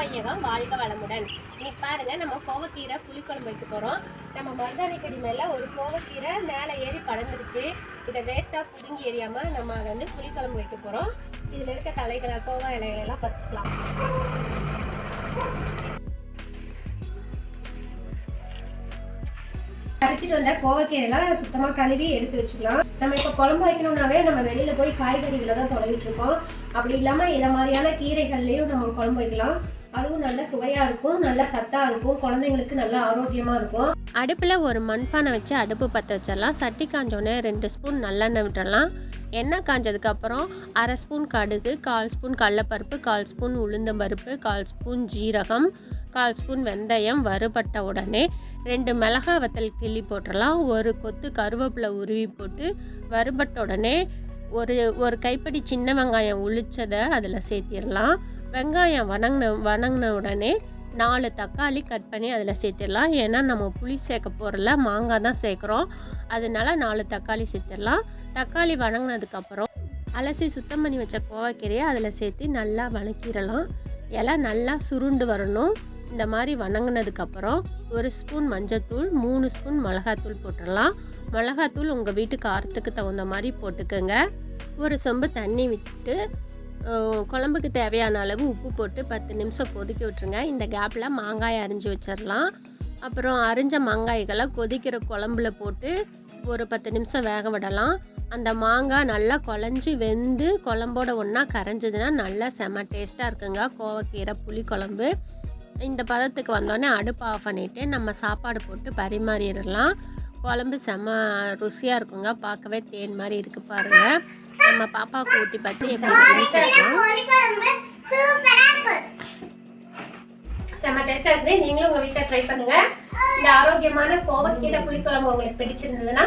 வையகம் வாழ்க வளமுடன். இன்னைக்கு பாருங்க நம்ம கோவக்கீரை புளிக்குழம்பு வைக்க போகிறோம் நம்ம மருதாணி செடி மேலே ஒரு கோவக்கீரை மேலே ஏறி படர்ந்துருச்சு. இதை வேஸ்ட்டாக புடுங்கி எறியாமல் நம்ம அதை வந்து புளிக்குழம்பு வைக்க போகிறோம் இதில் இருக்க தலைகளை கோவா இலைகளெல்லாம் பறிச்சுக்கலாம். பறிச்சுட்டு வந்த கோவக்கீரைலாம் சுத்தமாக கழுவி எடுத்து வச்சுக்கலாம். நம்ம இப்போ குழம்பு வைக்கணும்னாவே நம்ம வெளியில் போய் காய்கறிகளை தான் தொடங்கிட்டு இருக்கோம் அப்படி இல்லாமல் இதை மாதிரியான கீரைகள்லையும் நம்ம குழம்பு வைக்கலாம். அதுவும் நல்ல சுவையாக இருக்கும் நல்ல சத்தாக இருக்கும் குழந்தைங்களுக்கு நல்ல ஆரோக்கியமாக இருக்கும். அடுப்பில் ஒரு மண்பானை வச்சு அடுப்பு பற்ற வச்சிடலாம். சட்டி காஞ்சோடனே ரெண்டு ஸ்பூன் நல்லெண்ணெய் விட்டுறலாம் எண்ணெய் காஞ்சதுக்கப்புறம் அரை ஸ்பூன் கடுகு கால் ஸ்பூன் கடலப்பருப்பு கால் ஸ்பூன் உளுந்தம்பருப்பு கால் ஸ்பூன் ஜீரகம் கால் ஸ்பூன் வெந்தயம் வறுபட்ட உடனே ரெண்டு மிளகாய் வத்தல் கிள்ளி போட்டுடலாம். ஒரு கொத்து கருவேப்பிலை உருவி போட்டு வறுபட்ட உடனே ஒரு ஒரு கைப்பிடி சின்ன வெங்காயம் உளிச்சதை அதில் சேர்த்திடலாம். வெங்காயம் வணங்கின வணங்கின உடனே நாலு தக்காளி கட் பண்ணி அதில் சேர்த்திடலாம். ஏன்னா நம்ம புளி சேர்க்க போகிறல மாங்காய் தான் சேர்க்குறோம். அதனால நாலு தக்காளி சேர்த்திடலாம். தக்காளி வணங்கினதுக்கப்புறம் அலசி சுத்தம் பண்ணி வச்ச கோவக்கீரையை அதில் சேர்த்து நல்லா வணக்கிடலாம். இலை நல்லா சுருண்டு வரணும். இந்த மாதிரி வணங்கினதுக்கப்புறம் ஒரு ஸ்பூன் மஞ்சத்தூள் மூணு ஸ்பூன் மிளகாத்தூள் போட்டுடலாம். மிளகாத்தூள் உங்கள் வீட்டு காரத்துக்கு தகுந்த மாதிரி போட்டுக்கோங்க. ஒரு சொம்பு தண்ணி விட்டு குழம்புக்கு தேவையான அளவு உப்பு போட்டு பத்து நிமிஷம் கொதிக்க விட்டுருங்க. இந்த கேப்பில் மாங்காய் அரிஞ்சு வச்சிடலாம் அப்புறம் அரிஞ்ச மாங்காய்களை கொதிக்கிற குழம்புல போட்டு ஒரு பத்து நிமிஷம் வேக விடலாம். அந்த மாங்காய் நல்லா குழஞ்சி வெந்து குழம்போட ஒன்றா கரைஞ்சதுன்னா நல்லா செம டேஸ்ட்டாக இருக்குங்க. கோவக்கீரை புளி குழம்பு இந்த பதத்துக்கு வந்தோடனே அடுப்பு ஆஃப் பண்ணிவிட்டு நம்ம சாப்பாடு போட்டு பரிமாறிடலாம். குழம்பு செம்ம ருசியாக இருக்குங்க. பார்க்கவே தேன் மாதிரி இருக்கு பாருங்க. நம்ம பாப்பாவுக்கு ஊட்டி பார்த்து எப்படி செம்ம டேஸ்ட்டாக இருக்குது நீங்களும் உங்கள் வீட்டில் ட்ரை பண்ணுங்க. இந்த ஆரோக்கியமான கோவக்கீரை புளிக்குழம்பு உங்களுக்கு பிடிச்சிருந்ததுன்னா